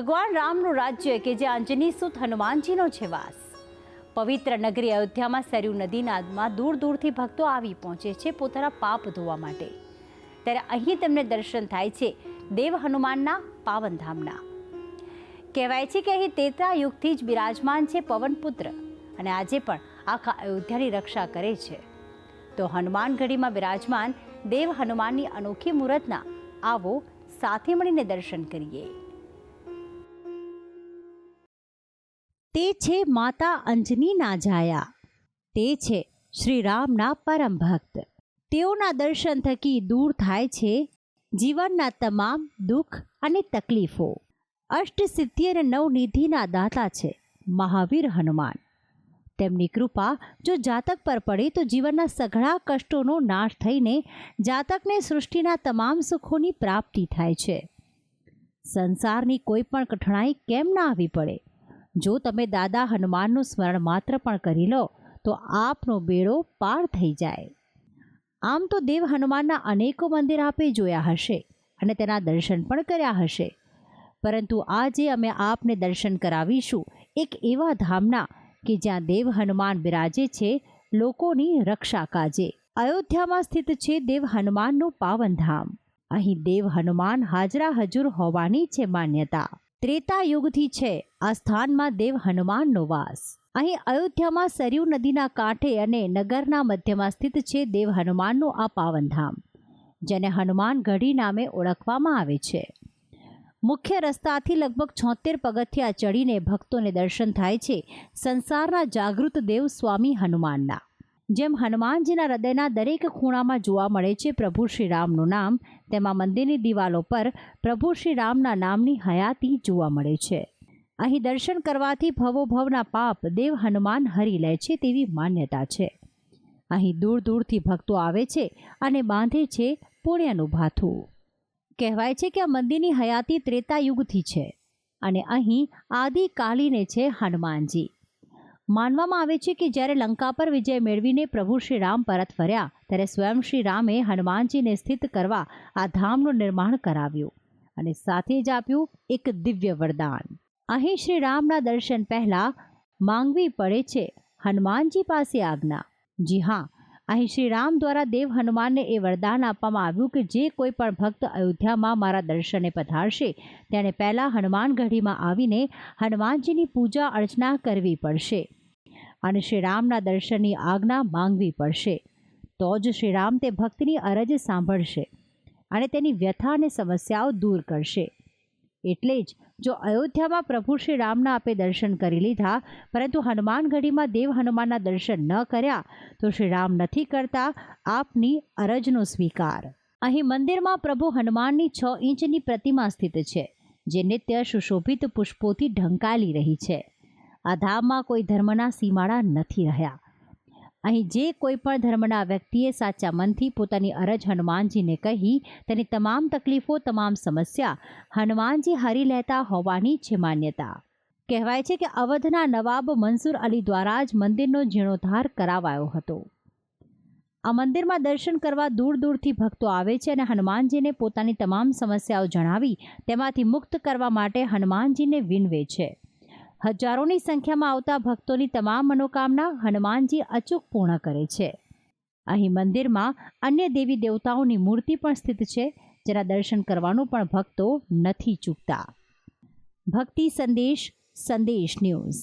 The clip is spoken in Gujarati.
ભગવાન રામનું રાજ્ય કે જે અંજની સુત હનુમાનજીનો છે વાસ. પવિત્ર નગરી અયોધ્યામાં સરયુ નદીનાદમાં દૂર દૂરથી ભક્તો આવી પહોંચે છે પોતાના પાપ ધોવા માટે. ત્યારે અહીં તેમને દર્શન થાય છે દેવ હનુમાનના પાવનધામના. કહેવાય છે કે અહીં તેતરા યુગથી જ બિરાજમાન છે પવનપુત્ર અને આજે પણ આખા અયોધ્યાની રક્ષા કરે છે. તો હનુમાનગઢીમાં બિરાજમાન દેવ હનુમાનની અનોખી મૂર્તના આવો સાથે મળીને દર્શન કરીએ. તે છે માતા અંજનીના જાયા. તે છે શ્રી રામના પરમ ભક્ત. તેઓના દર્શન થકી દૂર થાય છે જીવનના તમામ દુઃખ અને તકલીફો. અષ્ટસિદ્ધિ અને નવનિધિના દાતા છે મહાવીર હનુમાન. તેમની કૃપા જો જાતક પર પડે તો જીવનના સઘળા કષ્ટોનો નાશ થઈને જાતકને સૃષ્ટિના તમામ સુખોની પ્રાપ્તિ થાય છે. સંસારની કોઈ પણ કઠણાઈ કેમ ના આવી પડે? જો તમે દાદા હનુમાનનું સ્મરણ માત્ર પણ કરી લો, તો આપનો બેડો પાર થઈ જાય. આમ તો દેવ હનુમાનના અનેકો મંદિર આપે જોયા હશે અને તેના દર્શન પણ કર્યા હશે. પરંતુ આજે અમે આપને દર્શન કરાવીશું એક એવા ધામના કે જ્યાં દેવ હનુમાન બિરાજે છે, લોકોની રક્ષા કાજે. અયોધ્યામાં સ્થિત છે દેવ હનુમાનનું પાવન ધામ અહીં દેવ હનુમાન હાજરા હજુર હોવાની છે માન્યતા. ત્રેતા યુગથી છે. આ સ્થાનમાં દેવ હનુમાનનો વાસ. અહીં અયોધ્યામાં સરયુ નદીના કાંઠે અને નગરના મધ્યમાં સ્થિત છે દેવ હનુમાનનું આ પાવનધામ, જેને હનુમાન ગઢી નામે ઓળખવામાં આવે છે. મુખ્ય રસ્તાથી લગભગ છોતેર પગથિયા ચડીને ભક્તોને દર્શન થાય છે. સંસારના જાગૃત દેવ સ્વામી હનુમાનના. જેમ હનુમાનજીના હૃદયના દરેક ખૂણામાં જોવા મળે છે પ્રભુ શ્રી રામનું નામ, તેમાં મંદિરની દિવાલો પર પ્રભુ શ્રી રામના નામની હયાતી જોવા મળે છે. અહીં દર્શન કરવાથી ભવોભવના પાપ દેવ હનુમાન હરી લે છે તેવી માન્યતા છે. અહીં દૂર દૂરથી ભક્તો આવે છે અને બાંધે છે પુણ્યનું ભાથું. કહેવાય છે કે આ મંદિરની હયાતી ત્રેતા યુગથી છે અને અહીં આદિકાલીને છે હનુમાનજી. માનવામાં આવે છે કે જ્યારે લંકા પર વિજય મેળવીને પ્રભુ શ્રી રામ પરત ફર્યા, ત્યારે સ્વયં શ્રી રામે હનુમાનજીને સ્થિત કરવા આ ધામનું નિર્માણ કરાવ્યું અને સાથે જ આપ્યું એક દિવ્ય વરદાન. અહીં શ્રી રામના દર્શન પહેલાં માંગવી પડે છે હનુમાનજી પાસે આજ્ઞા. જી હા, અહીં શ્રી રામ દ્વારા દેવ હનુમાનને એ વરદાન આપવામાં આવ્યું કે જે કોઈ પણ ભક્ત અયોધ્યામાં મારા દર્શને પધારશે, તેણે પહેલાં હનુમાન ગઢીમાં આવીને હનુમાનજીની પૂજા અર્ચના કરવી પડશે. અને શ્રી રામના દર્શનની આજ્ઞા માંગવી પડશે. તો જ શ્રીરામ તે ભક્તની અરજ સાંભળશે અને તેની વ્યથા અને સમસ્યાઓ દૂર કરશે. એટલે જ જો અયોધ્યામાં પ્રભુ શ્રી રામના આપે દર્શન કરી લીધા, પરંતુ હનુમાનગઢીમાં દેવ હનુમાનના દર્શન ન કર્યા, તો શ્રી રામ નથી કરતા આપની અરજનો સ્વીકાર. અહીં મંદિરમાં પ્રભુ હનુમાનની છ ઇંચની પ્રતિમા સ્થિત છે, જે નિત્ય સુશોભિત પુષ્પોથી ઢંકાલી રહી છે. આ ધામમાં કોઈ ધર્મના સીમાડા નથી રહ્યા. અહીં જે કોઈ પણ ધર્મના વ્યક્તિએ સાચા મનથી પોતાની અરજ હનુમાનજીને કહી તેની તમામ તકલીફો, તમામ સમસ્યા હનુમાનજી હરી લેતા હોવાની છે માન્યતા. કહેવાય છે કે અવધના નવાબ મંસૂર અલી દ્વારા જ મંદિરનો જીર્ણોદ્ધાર કરાવાયો હતો. આ મંદિરમાં દર્શન કરવા દૂર દૂરથી ભક્તો આવે છે અને હનુમાનજીને પોતાની તમામ સમસ્યાઓ જણાવી તેમાંથી મુક્ત કરવા માટે હનુમાનજીને વિનવે છે. હજારોની સંખ્યામાં આવતા ભક્તોની તમામ મનોકામના હનુમાનજી અચૂક પૂર્ણ કરે છે. અહીં મંદિરમાં અન્ય દેવી દેવતાઓની મૂર્તિ પણ સ્થિત છે, જેના દર્શન કરવાનું પણ ભક્તો નથી ચૂકતા. ભક્તિ સંદેશ સંદેશ ન્યૂઝ.